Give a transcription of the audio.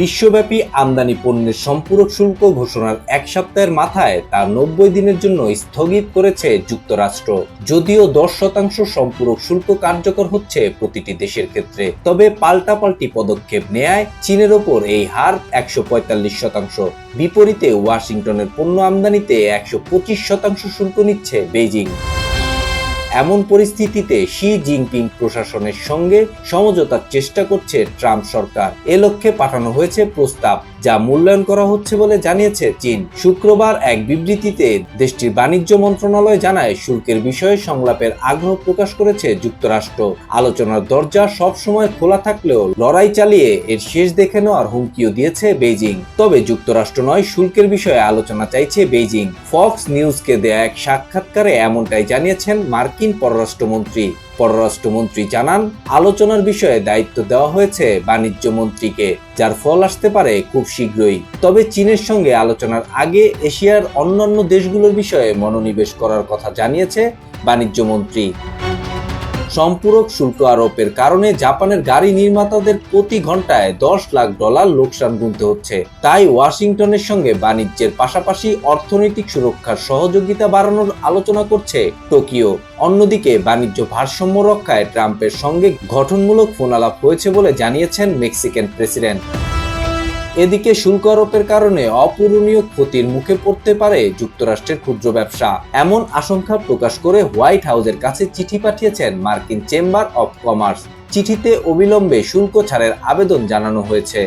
বিশ্বব্যাপী আমদানি পণ্যের সম্পূরক শুল্ক ঘোষণার এক সপ্তাহের মাথায় তা নব্বই দিনের জন্য স্থগিত করেছে যুক্তরাষ্ট্র। যদিও দশ শতাংশ সম্পূরক শুল্ক কার্যকর হচ্ছে প্রতিটি দেশের ক্ষেত্রে। তবে পাল্টাপাল্টি পদক্ষেপ নেয় চীনের ওপর এই হার একশো পঁয়তাল্লিশ শতাংশ। বিপরীতে ওয়াশিংটনের পণ্য আমদানিতে একশো পঁচিশ শতাংশ শুল্ক নিচ্ছে বেইজিং। এমন পরিস্থিতিতে শি জিনপিং প্রশাসনের সঙ্গে সমঝোতার চেষ্টা করছে ট্রাম্প সরকার। এ লক্ষ্যে পাঠানো হয়েছে প্রস্তাব, যা মূল্যায়ন করা হচ্ছে বলে জানিয়েছে চীন। শুক্রবার এক বিবৃতিতে দেশটির বাণিজ্য মন্ত্রণালয় জানায়, শুল্কের বিষয়ে সংলাপের আগ্রহ প্রকাশ করেছে যুক্তরাষ্ট্র। আলোচনার দরজা সবসময় খোলা থাকলেও লড়াই চালিয়ে এর শেষ দেখে নেওয়ার হুমকিও দিয়েছে বেইজিং। তবে যুক্তরাষ্ট্র নয়, শুল্কের বিষয়ে আলোচনা চাইছে বেইজিং। ফক্স নিউজকে দেয়া এক সাক্ষাৎকারে এমনটাই জানিয়েছেন মার্কিন পররাষ্ট্রমন্ত্রী। পররাষ্ট্রমন্ত্রী জানান, আলোচনার বিষয়ে দায়িত্ব দেওয়া হয়েছে বাণিজ্য মন্ত্রীকে, যার ফল আসতে পারে খুব শীঘ্রই। তবে চীনের সঙ্গে আলোচনার আগে এশিয়ার অন্যান্য দেশগুলোর বিষয়ে মনোনিবেশ করার কথা জানিয়েছে বাণিজ্য মন্ত্রী। সম্পূরক শুল্ক আরোপের কারণে জাপানের গাড়ি নির্মাতাদের প্রতি ঘন্টায় দশ লাখ ডলার লোকসান গুনতে হচ্ছে। তাই ওয়াশিংটনের সঙ্গে বাণিজ্যের পাশাপাশি অর্থনৈতিক সুরক্ষার সহযোগিতা বাড়ানোর আলোচনা করছে টোকিও। অন্যদিকে বাণিজ্য ভারসাম্য রক্ষায় ট্রাম্পের সঙ্গে গঠনমূলক ফোনালাপ হয়েছে বলে জানিয়েছেন মেক্সিকান প্রেসিডেন্ট। এদিকে শুল্ক আরোপের কারণে অপূরণীয় ক্ষতির মুখে পড়তে পারে যুক্তরাষ্ট্রের ক্ষুদ্র ব্যবসা। এমন আশঙ্কা প্রকাশ করে হোয়াইট হাউসের কাছে চিঠি পাঠিয়েছেন মার্কিন চেম্বার অব কমার্স। চিঠিতে অবিলম্বে শুল্ক ছাড়ের আবেদন জানানো হয়েছে।